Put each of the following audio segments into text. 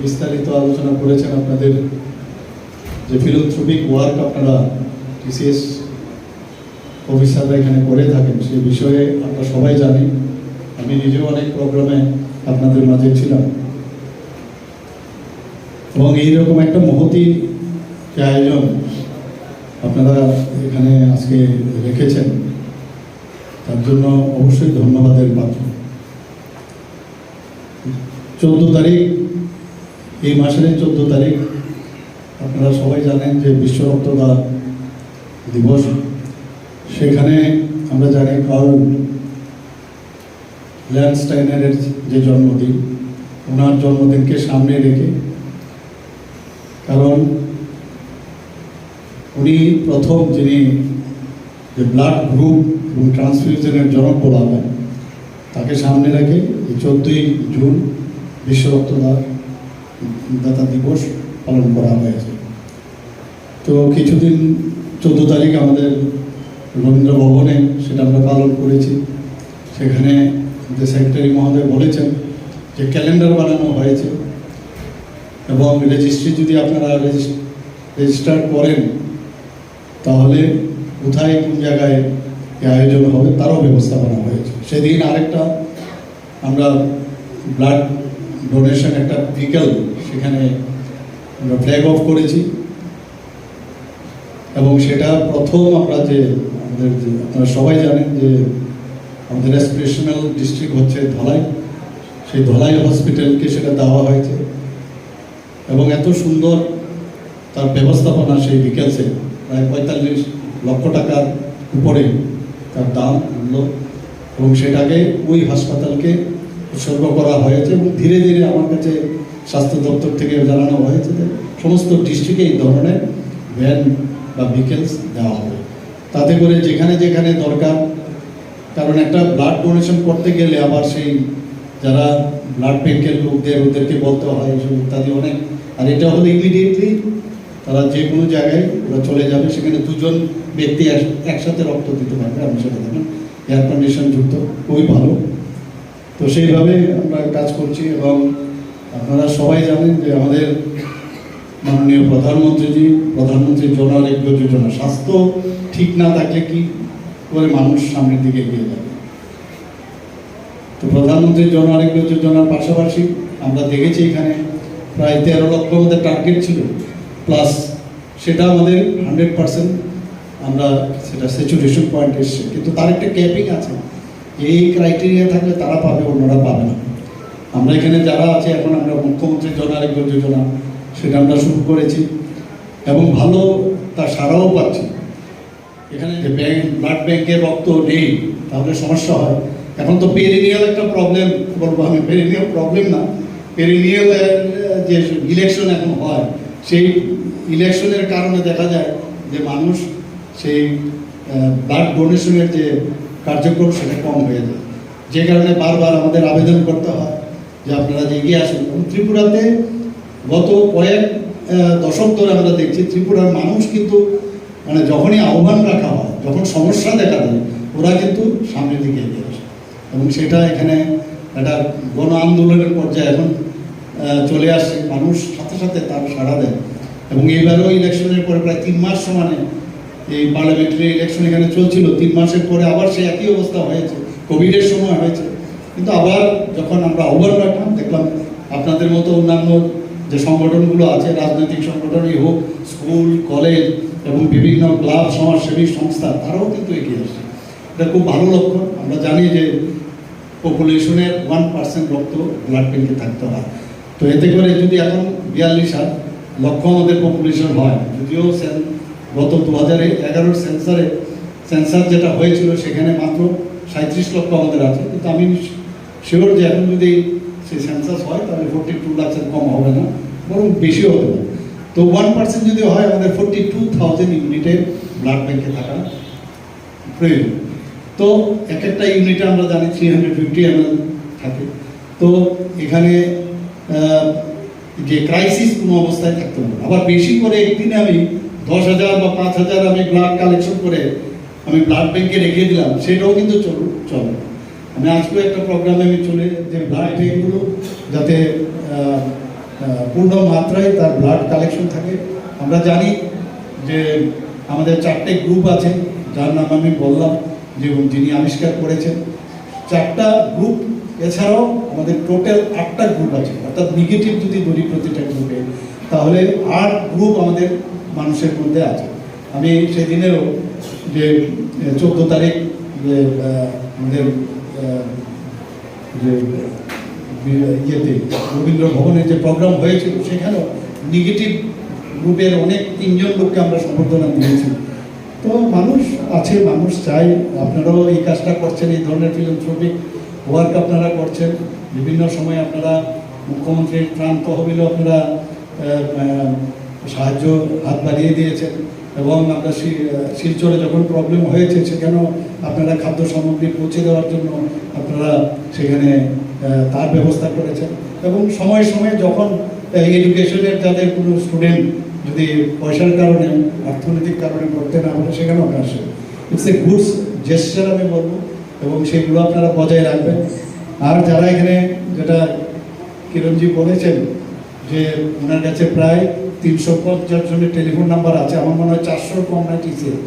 বিস্তারিত আলোচনা করেছেন আপনাদের যে ফিলোথ্রপিক ওয়ার্ক আপনারা টিসিএস অফিসাররা এখানে করে থাকেন সেই বিষয়ে আমরা সবাই জানি আমি নিজেও অনেক প্রোগ্রামে আপনাদের মাঝে ছিলাম। এবং এইরকম একটা মহতি আয়োজন আপনারা এখানে আজকে রেখেছেন, তার জন্য অবশ্যই ধন্যবাদের পাত্র। চোদ্দ তারিখ এই মাসের চোদ্দ তারিখ। আপনারা সবাই জানেন যে বিশ্ব রক্তদান দিবস। সেখানে আমরা জানি কার্ল ল্যান্ডস্টাইনারের যে জন্মদিন, ওনার জন্মদিনকে সামনে রেখে কারণ উনি প্রথম যিনি যে ব্লাড গ্রুপ এবং ট্রান্সফিউশনের জনক বলা হয়, তাকে সামনে রেখে এই চোদ্দই জুন বিশ্ব রক্তদান দাতা দিবস পালন করা হয়েছে। তো কিছুদিন চোদ্দ তারিখ আমাদের রবীন্দ্র ভবনে সেটা আমরা পালন করেছি। সেখানে যে সেক্রেটারি মহোদয় বলেছেন যে ক্যালেন্ডার বানানো হয়েছে এবং রেজিস্ট্রি যদি আপনারা রেজিস্টার করেন, তাহলে কোথায় কোন জায়গায় আয়োজন হবে তারও ব্যবস্থা করা হয়েছে। সেদিন আরেকটা আমরা ব্লাড ডোনেশন একটা ভিকেল সেখানে আমরা ফ্ল্যাগ অফ করেছি। এবং সেটা প্রথম আমরা যে আমাদের যে আপনারা সবাই জানেন যে আমাদের অ্যাসপিরেশনাল ডিস্ট্রিক্ট হচ্ছে ধলাই। সেই ধলাই হসপিটালকে সেটা দেওয়া হয়েছে। এবং এত সুন্দর তার ব্যবস্থাপনা সেই বিকেলসে প্রায় পঁয়তাল্লিশ লক্ষ টাকার উপরে তার দাম মূল্য। এবং সেটাকে ওই হাসপাতালকে উৎসর্গ করা হয়েছে এবং ধীরে ধীরে আমার কাছে স্বাস্থ্য দপ্তর থেকে জানানো হয়েছে যে সমস্ত ডিস্ট্রিক্টে এই ধরনের ভ্যান বা ভিকেলস দেওয়া হবে। তাতে করে যেখানে যেখানে দরকার, কারণ একটা ব্লাড ডোনেশন করতে গেলে আবার সেই যারা ব্লাড ব্যাংকের লোকদের ওদেরকে বলতে হয় এসব ইত্যাদি অনেক, আর এটা হলে ইমিডিয়েটলি তারা যে কোনো জায়গায় ওরা চলে যাবে, সেখানে দুজন ব্যক্তি একসাথে রক্ত দিতে পারবে। আমি সেটা দেখেন এয়ার কন্ডিশন যুক্ত, খুবই ভালো। তো সেইভাবে আমরা কাজ করছি এবং আপনারা সবাই জানেন যে আমাদের মাননীয় প্রধানমন্ত্রীজি, প্রধানমন্ত্রী জন আরোগ্য যোজনা, স্বাস্থ্য ঠিক না থাকলে কি করে মানুষ সামনের দিকে এগিয়ে যাবে? তো প্রধানমন্ত্রী জন আরোগ্য যোজনার পাশাপাশি আমরা দেখেছি এখানে প্রায় তেরো লক্ষ আমাদের টার্গেট ছিল প্লাস সেটা আমাদের হান্ড্রেড পার্সেন্ট আমরা সেটা স্যাচুরেশন পয়েন্ট এসছে। কিন্তু তার একটা ক্যাপিং আছে। এই ক্রাইটেরিয়া থাকলে তারা পাবে, অন্যরা পাবে না। আমরা এখানে যারা আছে, এখন আমরা মুখ্যমন্ত্রী জন আরোগ্য যোজনা, সেটা আমরা শুরু করেছি। এবং ভালো, তার সারাও পাচ্ছি। এখানে যে ব্যাংক, ব্লাড ব্যাংকে রক্ত নেই, তাহলে সমস্যা হয়। এখন তো পেরিনিয়াল একটা প্রবলেম বলব আমি পেরিনিয়াল প্রবলেম না। পেরিনিয়াল যে ইলেকশন এখন হয়, সেই ইলেকশনের কারণে দেখা যায় যে মানুষ সেই ব্লাড ডোনেশনের যে কার্যক্রম সেটা কম হয়ে যায়। যে কারণে বারবার আমাদের আবেদন করতে হয় যে আপনারা যে এগিয়ে আসুন। ত্রিপুরাতে গত কয়েক দশক ধরে আমরা দেখছি ত্রিপুরার মানুষ কিন্তু মানে যখনই আহ্বান রাখা হয়, যখন সমস্যা দেখা দেয়, ওরা কিন্তু সামনের দিকে এগিয়ে আসে। এবং সেটা এখানে একটা গণ আন্দোলনের পর্যায়ে এখন চলে আসছে। মানুষ সাথে সাথে তার সাড়া দেয়। এবং এইবারও ইলেকশনের পরে প্রায় তিন মাস সমানে এই পার্লামেন্টারি ইলেকশন এখানে চলছিল, তিন মাসের পরে আবার সে একই অবস্থা হয়েছে কোভিডের সময় হয়েছে। কিন্তু আবার যখন আমরা আহ্বান রাখলাম দেখলাম আপনাদের মতো অন্যান্য যে সংগঠনগুলো আছে, রাজনৈতিক সংগঠনই হোক, স্কুল, কলেজ এবং বিভিন্ন ক্লাব, সমাজসেবী সংস্থা, তারাও কিন্তু এগিয়ে আসছে। এটা খুব ভালো লক্ষণ। আমরা জানি যে পপুলেশনের ওয়ান পার্সেন্ট রক্ত ব্লাড ব্যাঙ্কে থাকতে হয়। তো এতে করে যদি এখন বিয়াল্লিশ হাত লক্ষ আমাদের পপুলেশন হয়, যদিও গত দু হাজার এগারোর সেন্সারে সেন্সার যেটা হয়েছিল সেখানে মাত্র সাঁত্রিশ লক্ষ আমাদের আছে। কিন্তু আমি শিওর যে এখন যদি সেই সেন্সাস হয়, তাহলে ফোর্টি টু লাখের কম হবে না, বরং বেশি হবে না। তো ওয়ান পার্সেন্ট যদি হয়, আমাদের ফোর্টি টু থাউজেন্ড ইউনিটের ব্লাড ব্যাঙ্কে থাকা প্রয়োজন। তো এক একটা ইউনিটে আমরা জানি থ্রি হান্ড্রেড ফিফটি এমএল থাকে। তো এখানে যে ক্রাইসিস কোনো অবস্থায় থাকতে হবে। আবার বেশি করে একদিনে আমি দশ হাজার বা পাঁচ হাজার আমি ব্লাড কালেকশন করে আমি ব্লাড ব্যাংকে রেখে দিলাম, সেটাও কিন্তু চল, চলে। আমি আজকেও একটা প্রোগ্রামে আমি চলে যে ব্লাড ব্যাংকগুলো যাতে পূর্ণ মাত্রায় তার ব্লাড কালেকশন থাকে। আমরা জানি যে আমাদের চারটে গ্রুপ আছে, যার নাম আমি বললাম যে যিনি আবিষ্কার করেছেন। চারটা গ্রুপ এছাড়াও আমাদের টোটাল আটটা গ্রুপ আছে। অর্থাৎ নেগেটিভ যদি ধরি প্রতিটা গ্রুপে তাহলে আট গ্রুপ আমাদের মানুষের মধ্যে আছে। আমি সেদিনেও যে চোদ্দ তারিখ যে আমাদের যে ইয়েতে রবীন্দ্র ভবনের যে প্রোগ্রাম হয়েছিল, সেখানেও নেগেটিভ গ্রুপের অনেক তিনজন লোককে আমরা সম্বর্ধনা দিয়েছি। তো মানুষ আছে, মানুষ চাই আপনারাও এই কাজটা করছেন, এই ধরনের ফিলোথ্রপিক ওয়ার্ক আপনারা করছেন। বিভিন্ন সময় আপনারা মুখ্যমন্ত্রীর ত্রাণ তহবিলও আপনারা সাহায্য হাত বাড়িয়ে দিয়েছেন এবং আমরা শিলচরে যখন প্রবলেম হয়েছে, সেখানেও আপনারা খাদ্য সামগ্রী পৌঁছে দেওয়ার জন্য আপনারা সেখানে তার ব্যবস্থা করেছেন। এবং সময় সময়ে যখন এডুকেশনের যাদের কোনো স্টুডেন্ট যদি পয়সার কারণে, অর্থনৈতিক কারণে করতে না পারে, সেখানেও আসে ইটস এ গুডস জেস্টার আমি বলব, এবং সেগুলো আপনারা বজায় রাখবেন। আর যারা এখানে যেটা কিরণজি বলেছেন যে ওনার কাছে প্রায় তিনশো পঞ্চাশ জনের টেলিফোন নাম্বার আছে, আমার মনে হয় চারশোর কম নয় টিসিএস।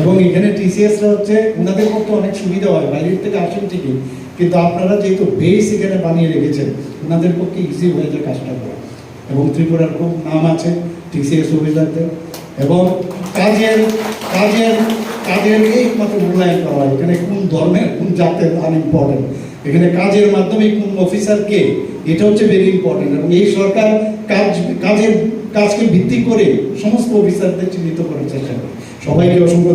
এবং এখানে টিসিএসরা হচ্ছে ওনাদের পক্ষে অনেক সুবিধা হয়, বাইরের থেকে আসেন ঠিকই, কিন্তু আপনারা যেহেতু বেস এখানে বানিয়ে রেখেছেন, ওনাদের পক্ষে ইজি হয়ে যায় কাজটা করা। এবং ত্রিপুরার খুব নাম আছে টিসিএস অফিসারদের। এবং কাজের কাজের কাজের একমাত্র মূল্যায়ন করা হয়। এখানে কোন ধর্মের, কোন জাতের আনইম্পর্টেন্ট এখানে কাজের মাধ্যমে কোন অফিসার কে এটা হচ্ছে ভেরি ইম্পর্টেন্ট এবং এই সরকার কাজ, কাজের, কাজকে ভিত্তি করে সমস্ত অফিসারদের চিহ্নিত করার চেষ্টা করে। সবাইকে অসংখ্য